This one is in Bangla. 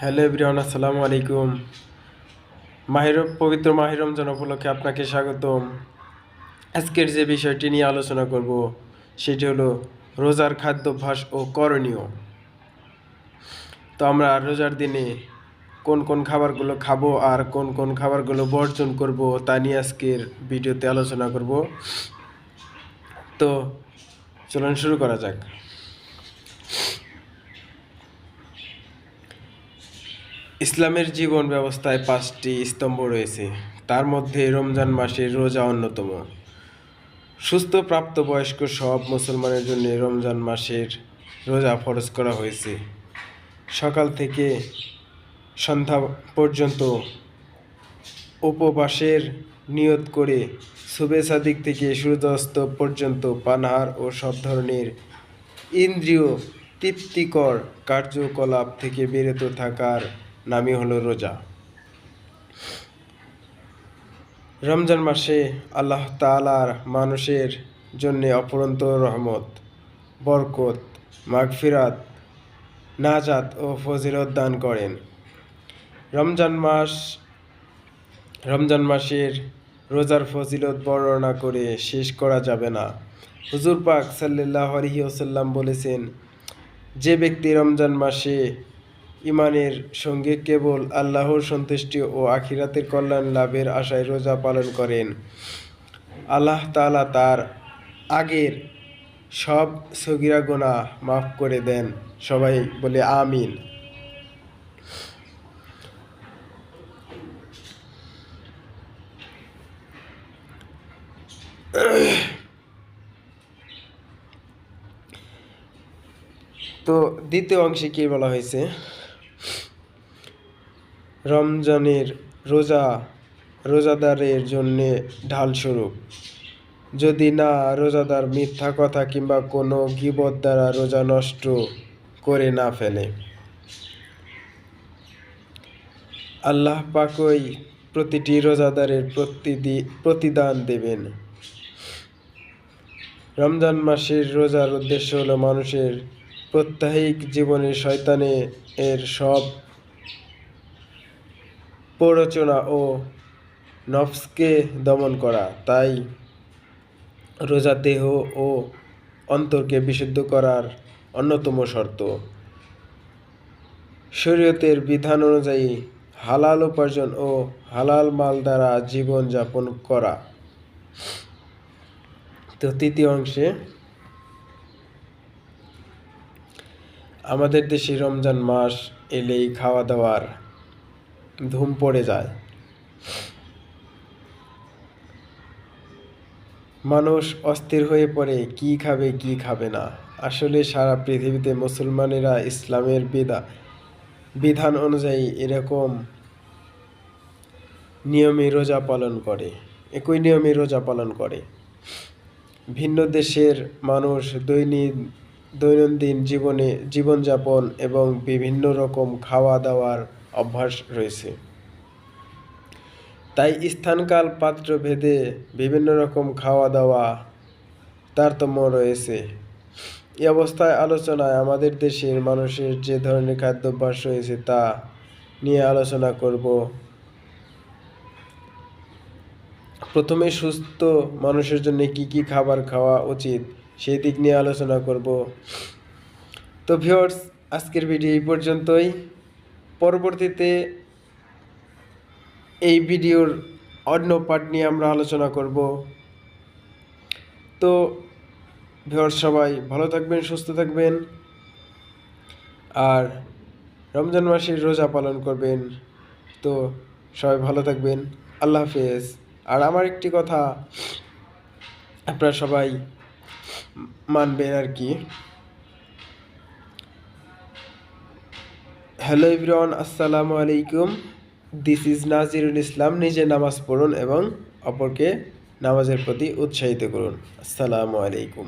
হ্যালো এভরিওয়ান, আসসালামু আলাইকুম। মাহির পবিত্র মাহির রমজান উপলক্ষে আপনাকে স্বাগতম। আজকের যে বিষয়টি নিয়ে আলোচনা করব, সেটি হলো রোজার খাদ্যাভ্যাস ও করণীয়। তো আমরা রোজার দিনে কোন কোন খাবারগুলো খাব আর কোন কোন খাবারগুলো বর্জন করব, তা নিয়ে আজকের ভিডিওতে আলোচনা করব। তো চলুন শুরু করা যাক। ইসলামের জীবন ব্যবস্থায় পাঁচটি স্তম্ভ রয়েছে। তার মধ্যে রমজান মাসের রোজা অন্যতম। সুস্থ প্রাপ্তবয়স্ক সব মুসলমানের জন্য রমজান মাসের রোজা ফরজ করা হয়েছে। সকাল থেকে সন্ধ্যা পর্যন্ত উপবাসের নিয়ত করে সুবে সাদিক থেকে সূর্যাস্ত পর্যন্ত পানহার ও সব ধরনের ইন্দ্রিয় তৃপ্তিকর কার্যকলাপ থেকে বিরত থাকার নামই হলো রোজা। রমজান মাসে আল্লাহ তালার মানুষের জন্য অপরন্ত রহমত, বরকত, মাগফিরাত, নাজাত ও ফজিলত দান করেন। রমজান মাস, রমজান মাসের রোজার ফজিলত বর্ণনা করে শেষ করা যাবে না। হুজুর পাক সাল্লাহ আলহি ওসাল্লাম বলেছেন, যে ব্যক্তি রমজান মাসে ইমানের সঙ্গে কেবল আল্লাহর সন্তুষ্টি ও আখিরাতের কল্যাণ লাভের আশায় রোজা পালন করেন। আল্লাহ তাআলা তার আগের সব সগিরা গোনা মাফ করে দেন। সবাই বলে, আমিন। তো দ্বিতীয় অংশে কি বলা হয়েছে? রমজানের রোজা, রোজাদারের জন্যে ঢাল স্বরূপ যদি না রোজাদার মিথ্যা কথা কিংবা কোনো গিবত দ্বারা রোজা নষ্ট করে না ফেলে। আল্লাহ পাকই প্রতিটি রোজাদারের প্রতিদি, প্রতিদান দেবেন। রমজান মাসের রোজার উদ্দেশ্য হলো মানুষের প্রত্যাহিক জীবনে শয়তানে এর সব প্ররোচনা ও নফসকে দমন করা, তাই রোজা দেহ ও অন্তরকে বিশুদ্ধ করার অন্যতম শর্ত। শরীয়তের বিধান অনুযায়ী হালাল উপার্জন ও হালাল মাল দ্বারা জীবন যাপন করা। তো তৃতীয় অংশে, আমাদের দেশে রমজান মাস এলেই খাওয়া দাওয়ার ধুম পড়ে যায়। মানুষ অস্থির হয়ে পড়ে, কি খাবে কি খাবে না। আসলে সারা পৃথিবীতে মুসলমানেরা ইসলামের বিধা, বিধান অনুযায়ী এরকম নিয়মে রোজা পালন করে, একই নিয়মে রোজা পালন করে। ভিন্ন দেশের মানুষ দৈনিক, দৈনন্দিন জীবনে জীবনযাপন এবং বিভিন্ন রকম খাওয়া দাওয়ার অভ্যাস রয়েছে। তাই স্থানকাল পাত্র ভেদে বিভিন্ন রকম খাওয়া দাওয়া তারতম্য রয়েছে। এই অবস্থায় আলোচনায় আমাদের দেশের মানুষের যে ধরনের খাদ্যাভ্যাস রয়েছে তা নিয়ে আলোচনা করব। প্রথমে সুস্থ মানুষের জন্য কি কি খাবার খাওয়া উচিত সেই দিক নিয়ে আলোচনা করব। তো ভিউয়ার্স আজকের ভিডিও এই পর্যন্তই। পরবর্তীতে এই ভিডিওর অন্য পার্ট নিয়ে আমরা আলোচনা করব। তো ভিউয়ার্স, সবাই ভালো থাকবেন, সুস্থ থাকবেন। আর রমজান মাসের রোজা পালন করবেন। তো সবাই ভালো থাকবেন। আল্লাহ হাফেজ। আর আমার একটি কথা আপনারা সবাই মানবেন আর কি। হ্যালো ইবরান আসসালামু আলাইকুম। দিস ইজ নাজিরুল ইসলাম নিজে নামাজ পড়ুন এবং অপরকে নামাজের প্রতি উৎসাহিত করুন। আসসালামু আলাইকুম।